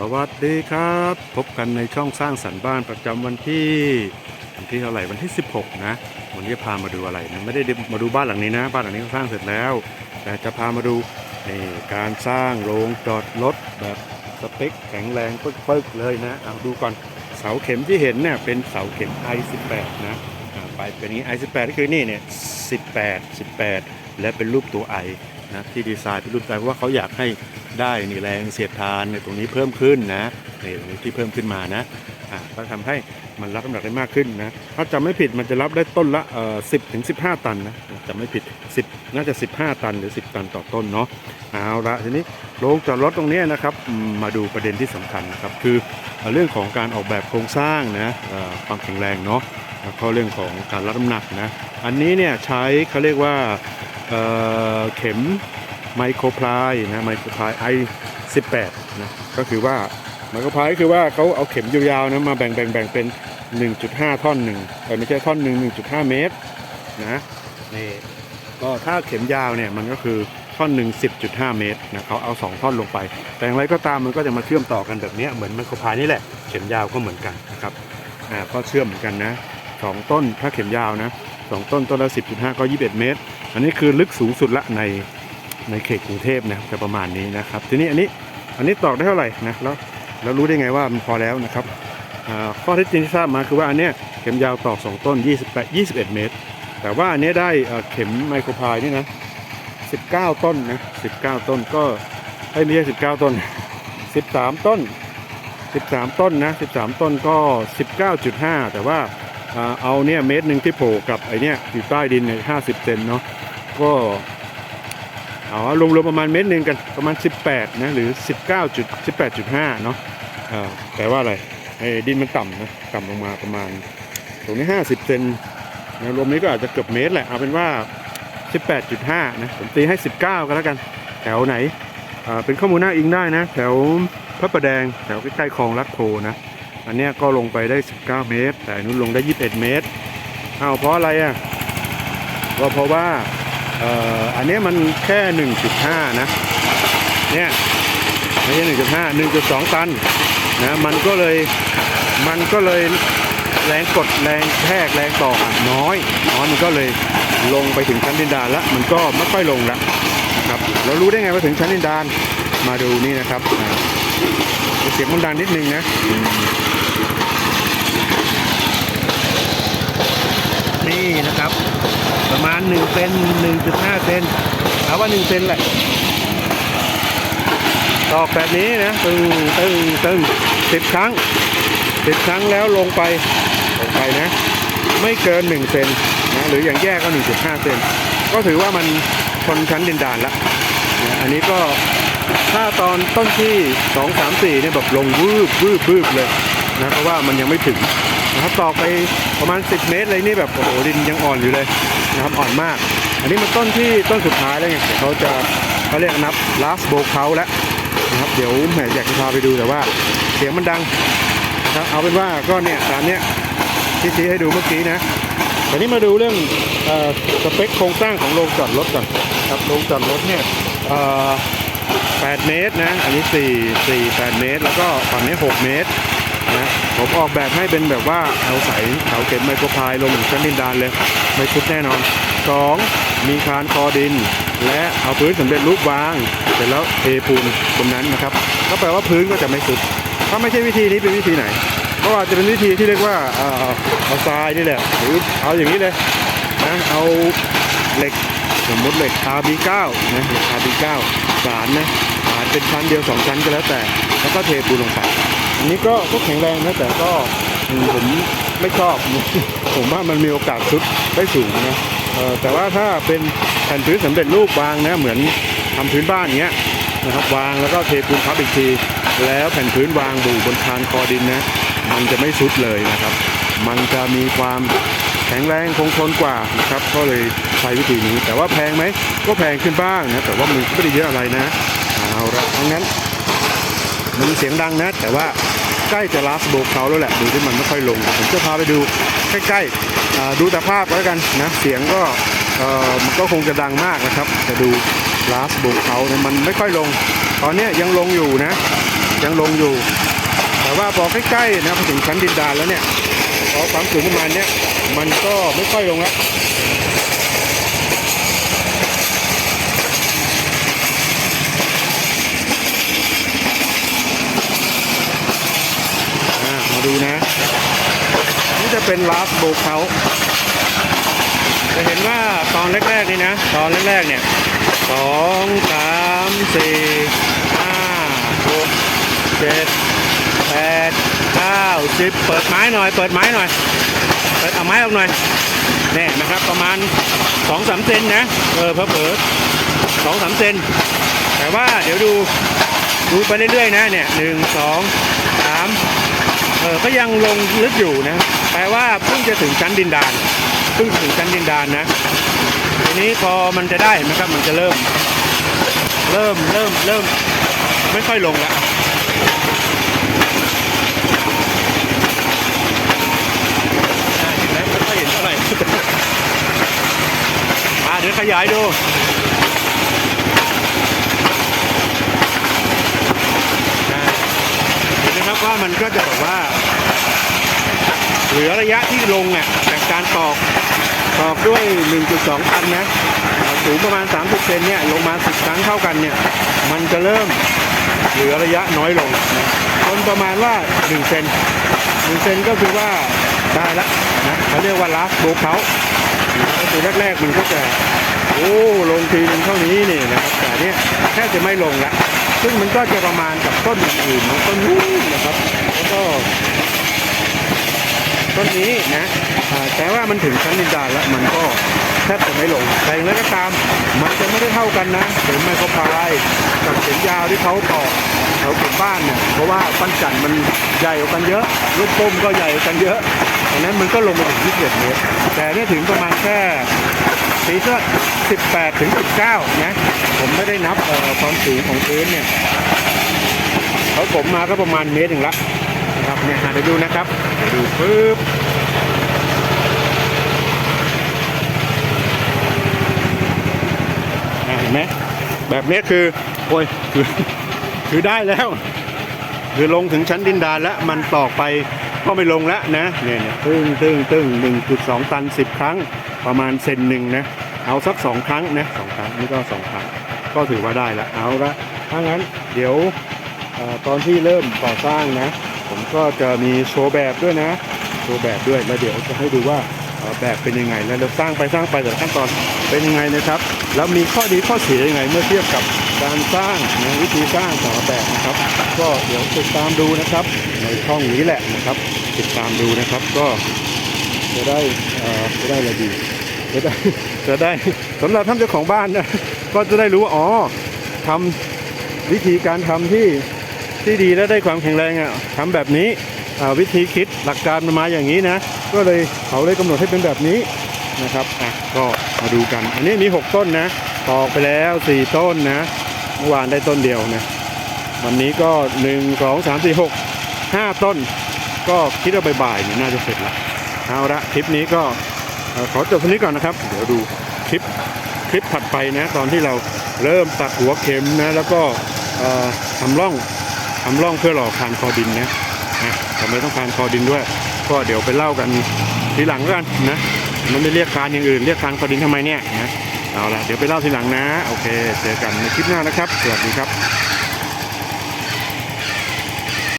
สวัสดีครับ พบกันในช่องสร้างสรรค์บ้านประจำวันที่วันที่เท่าไหร่วันที่ 16 นะ วันนี้พามาดูอะไรนะไม่ได้มาดูบ้านหลังนี้นะ บ้านหลังนี้เขาสร้างเสร็จแล้ว แต่จะพามาดูนี่การสร้างโรงจอดรถแบบสเปคแข็งแรงปึ๊กๆเลยนะเอาดูก่อนเสาเข็มที่เห็นเนี่ยเป็นเสาเข็ม i18 นะไปเป็นอย่างนี้ i18 ก็คือนี่เนี่ย18 18 และเป็นรูปตัว i นะที่ดีไซน์เป็นรูปตัว i เพราะว่าเขาอยากให้ได้นี่แรงเสียดทานในตรงนี้เพิ่มขึ้นนะนี่ตรงนี้ที่เพิ่มขึ้นมานะอ่าก็ทำให้มันรับน้ำหนักได้มากขึ้นนะถ้าจำไม่ผิดมันจะรับได้ต้นละเอ่อ10ถึง15ตันนะจำไม่ผิด10น่าจะ15ตันหรือ10ตันต่อต้นเนาะเอาละทีนี้โรงจอดรถตรงนี้นะครับมาดูประเด็นที่สำคัญนะครับคือเรื่องของการออกแบบโครงสร้างนะความแข็งแรงเนาะแล้วก็เรื่องของการรับน้ำหนักนะอันนี้เนี่ยใช้เขาเรียกว่า เเข็มไมโครพลายนะไมโครพลาย i 18นะก็คือว่าไมโครพลายก็คือว่าเขาเอาเข็มยาวๆนะมาแบ่งแบ่งแบ่งเป็น 1.5 ท่อนหนึ่งเออไม่ใช่ท่อนหนึ่ง1.5 เมตรนะนี่ก็ถ้าเข็มยาวเนี่ยมันก็คือท่อนหนึ่ง10.5 เมตรนะเขาเอา 2 ท่อนลงไป แต่อย่างไรก็ตามมันก็จะมาเชื่อมต่อกันแบบนี้เหมือนไมโครพลายนี่แหละเข็มยาวก็เหมือนกันนะครับอ่าก็เชื่อมเหมือนกันนะสองต้นถ้าเข็มยาวนะสองต้นต้นละ10.5 ก็ 21 เมตร อันนี้คือลึกสูงสุดละในในเขตกรุงเทพนะจะประมาณนี้นะครับ ทีนี้อันนี้อันนี้ตอกได้เท่าไหร่นะแล้วแล้วรู้ได้ไงว่ามันพอแล้วนะครับข้อเท็จจริงที่ทราบมาคือว่าอันเนี้ยเข็มยาวตอก2ต้น 28 21 เมตร แต่ว่าอันเนี้ยได้เข็มไมโครพายนี่นะ 19 ต้นนะ 19 ต้นก็เอ้ยไม่ใช่19 ต้น 13 ต้น 13 ต้นนะ 13 ต้นก็ 19.5 แต่ว่าเอาเนี่ยเมตรหนึ่งที่โผล่กับไอเนี่ยอยู่ใต้ดินเนี่ย50 เซนเนาะ ก็เอารวมๆประมาณเมตรหนึ่งกันประมาณ 18นะหรือ 19จุด18.5 เนาะแปลว่าอะไรไอ้ดินมันต่ำนะต่ำลงมาประมาณ ตรงนี้ 50 เซนนะรวมนี้ก็อาจจะเกือบเมตรแหละเอาเป็นว่า 18.5 นะผมตีให้ 19ก็แล้วกัน แถวไหนเป็นข้อมูลหน้าอิงได้นะ แถวพระประแดงแถวใกล้ๆคลองลัดโพนะ อันนี้ก็ลงไปได้ 19 เมตร แต่อันนู้นลงได้ 21 เมตรเอาเพราะอะไรอะก็เพราะว่า เอ่ออันนี้มันแค่ 1.5 นะ เนี่ยไม่ใช่1.5 1.2 ตันนะมันก็เลยมันก็เลยแรงกดแรงแทกแรงต่ออน้อยน้อยมันก็เลยลงไปถึงชั้นดินดานแล้วมันก็ไม่ค่อยลงแล้วนะครับเรารู้ได้ไงว่าถึงชั้นดินดานมาดูนี่นะครับเสียงมันดังนิดนึงนะนี่นะครับ มาณ1เซน1.5เซนเอาว่า1เซนแหละตอกแบบนี้นะตึงตึงตึงสิบครั้งสิบครั้งแล้วลงไปลงไปนะ ไม่เกิน1เซนนะหรืออย่างแย่ก็ 1.5 เซนก็ถือว่ามันชนชั้นดินดานละนะอันนี้ก็ถ้าตอนต้นที่ 2 3 4เนี่ยแบบลงวืบวืบวืบเลยนะเพราะว่ามันยังไม่ถึง นะครับตอกไปประมาณ 10 เมตรเลยนี่แบบโอ้โหดินยังอ่อนอยู่เลยนะครับอ่อนมาก อันนี้มันต้นที่ต้นสุดท้ายแล้วไงเขาจะเขาเรียกนับ last b o w c o u แล้วนะครับเดี๋ยวแหมอยากจะพาไปดูแต่ว่าเสียงมันดังนะครับเอาเป็นว่าก็เนี่ยตามเนี้ยที่ชี้ให้ดูเมื่อกี้นะแต่นี้มาดูเรื่องอสเปคโครงสร้างของโรงจอดรถก่อนครับโรงจอดรถเนี่ย8เมตรนะ อันนี้ 4 4 8 เมตร แล้วก็ฝั่งนี้ 6 เมตร นะผมออกแบบให้เป็นแบบว่าเอาใสเสาเข็มไมโครพายลงถึงชั้นดินดานเลยไม่ชุดแน่นอน 2. มีคานคอดิน และเอาพื้นสำเร็จรูปวาง เสร็จแล้วเทปูนบนนั้นนะครับ ก็แปลว่าพื้นก็จะไม่สุด ถ้าไม่ใช่วิธีนี้เป็นวิธีไหนก็อาจจะเป็นวิธีที่เรียกว่าเอาทรายนี่แหละหรือเอาอย่างนี้เลยนะเอาเหล็กสมมติเหล็ก RB9 นะเหล็ก RB9 สารนะสารเป็นชั้นเดียวสองชั้นก็แล้วแต่ แล้วก็เทปูนลงไปอันนี้ก็ก็แข็งแรงนะแต่ก็ผมไม่ชอบ ผมว่ามันมีโอกาสซุดได้สูงนะแต่ว่าถ้าเป็นแผ่นพื้นสำเร็จรูปวางนะเหมือนทำพื้นบ้านอย่างเงี้ยนะครับวางแล้วก็เทปูนทับอีกที แล้วแผ่นพื้นวางบูบนคานคอดินนะมันจะไม่ซุดเลยนะครับ มันจะมีความแข็งแรงคงทนกว่านะครับก็เลยใช้วิธีนี้ แต่ว่าแพงไหมก็แพงขึ้นบ้างนะแต่ว่ามันก็ไม่ได้เยอะอะไรนะเอาละเพราะงั้นเสียงดังนะ แต่ว่าใกล้จะลาสโบเขาแล้วแหละ ดูที่มันไม่ค่อยลง ผมจะพาไปดูใกล้ๆดูแต่ภาพแล้วกันนะ เสียงก็มันก็คงจะดังมากนะครับ จะดูลาสโบกเขาเนี่ยมันไม่ค่อยลง ตอนนี้ยยังลงอยู่นะ ยังลงอยู่ แต่ว่าพอใกล้ๆนะพอถึงชั้นดินดานแล้วเนี่ยพอความสูงประมาณเนี้ยมันก็ไม่ค่อยลงแล้ว อ่ามา ดูนะ นี่จะเป็นลาสโบเขาจะเห็นว่าตอนแรกๆนี่นะ ตอนแรกๆเนี่ยสองสามสี่ห้าหกเจ็ดแปดเก้าสิบเปิดไม้หน่อย เปิดไม้หน่อย เปิดเอาไม้ออกหน่อยเนี่ยนะครับประมาณสองสามเซนนะ เออเผลอสองสามเซน แต่ว่าเดี๋ยวดูดูไปเรื่อยๆนะเนี่ยหนึ่งสองสาม ออก็ยังลงลึกอยู่นะแปลว่าเพิ่งจะถึงชั้นดินดานเพิ่งถึงชั้นดินดานนะทีนี้พอมันจะได้เห็นไหมครับมันจะเริ่ม เริ่มเริ่มเริ่มไม่ค่อยลงละอ่าเห็นไหมไม่ค่อยเห็นเท่าไหร่อ่าเดี๋ยวขยายดู นะเห็นไห มครับว่ามันก็จะแบบว่า เหลือระยะที่ลงอะจากการตอกตอกด้วย 1.2ตันนะสูงประมาณ 30เซนเนี่ยลงมา 10 ครั้งเท่ากันเนี่ย มันจะเริ่มเหลือระยะน้อยลงจนประมาณว่า 1 เซน1เซนก็คือว่าได้ละนะเขาเรียกว่าลาสโบเขาก็คือแรกๆมันก็จะโอ้ลงทีนึงเท่านี้นี่นะครับแต่เนี้ยแทบจะไม่ลงละ ซึ่งมันก็จะประมาณกับต้นอื่นๆของต้นนู้นนะครับแล้วก็ต้นนี้นะแต่ว่ามันถึงชั้นดินดานแล้วมันก็แทบจะไม่ลงแต่อย่างไรก็ตาม มันจะไม่ได้เท่ากันนะเข็มไมโครพายกับเข็มยาวที่เขาต่อแถวเข็มบ้านเนี่ยเพราะว่าปั้นจันทร์มันใหญ่กว่ากันเยอะลูกป้มก็ใหญ่กว่ากันเยอะดังนั้นมันก็ลงมาถึง 21 เมตร แต่เนี่ยถึงประมาณแค่ สีเสื้อ18 ถึง 19 นะ ผมไม่ได้นับความสูงของพื้นเนี่ยเขาผมมาก็ประมาณเมตรหนึ่งละนะครับเนี่ยหาเดี๋ยวดูนะครับเดี๋ยวดูปึ๊บเห็นไหมแบบนี้คือ โอ้ยคือคือได้แล้ว คือลงถึงชั้นดินดานแล้วมันตอกไป ก็ไม่ลงแล้วนะเนี่ยเนี่ยตึ้งตึ้งตึ้งหนึ่งจุดสองตันสิบครั้งประมาณเซนหนึ่งนะเอาสักสองครั้งนะสองครั้งนี่ก็สองครั้งก็ถือว่าได้ละเอาละถ้างั้นเดี๋ยวอตอนที่เริ่มก่อสร้างนะ ผมก็จะมีโชว์แบบด้วยนะโชว์แบบด้วยแล้วเดี๋ยวจะให้ดูว่าแบบเป็นยังไงแล้วเราสร้างไปสร้างไปแต่ละขั้นตอนเป็นยังไงนะครับ แล้วมีข้อดีข้อเสียยังไงเมื่อเทียบกับ การสร้างนะวิธีสร้างต่ละแบบนะครับ ก็เดี๋ยวติดตามดูนะครับ ในช่องนี้แหละนะครับ ติดตามดูนะครับก็จะได้จะได้อะไรดีจะได้จะได้สำหรับท่านเจ้าของบ้านนะก็จะได้รู้ว่าอ๋อทำวิธีการทำที่ที่ดีและได้ความแข็งแรงอะทำแบบนี้วิธีคิดหลักการมันมาอย่างนี้นะ ก็เลยเขาเลยกำหนดให้เป็นแบบนี้นะครับอะก็มาดูกัน อันนี้มี 6 ต้นนะตอกไปแล้ว 4 ต้นนะ เมื่อวานได้ต้นเดียวนะวันนี้ก็1 2 3 4 6 5ต้น ก็คิดว่าบ่ายๆเนี่ยน่าจะเสร็จละเอาละคลิปนี้ก็ขอจบเท่านี้ก่อนนะครับ เดี๋ยวดูคลิปคลิปถัดไปนะตอนที่เราเริ่มตัดหัวเข็มนะแล้วก็ทำร่องทำร่องเพื่อหล่อคานคอดินนะนะทำไมต้องคานคอดินด้วย ก็เดี๋ยวไปเล่ากันทีหลังกันนะมันไม่เรียกคานอย่างอื่นเรียกคานคอดินทำไมเนี่ยนะ เอาละเดี๋ยวไปเล่าทีหลังนะ โอเค เจอกันในคลิปหน้านะครับ สวัสดีครับ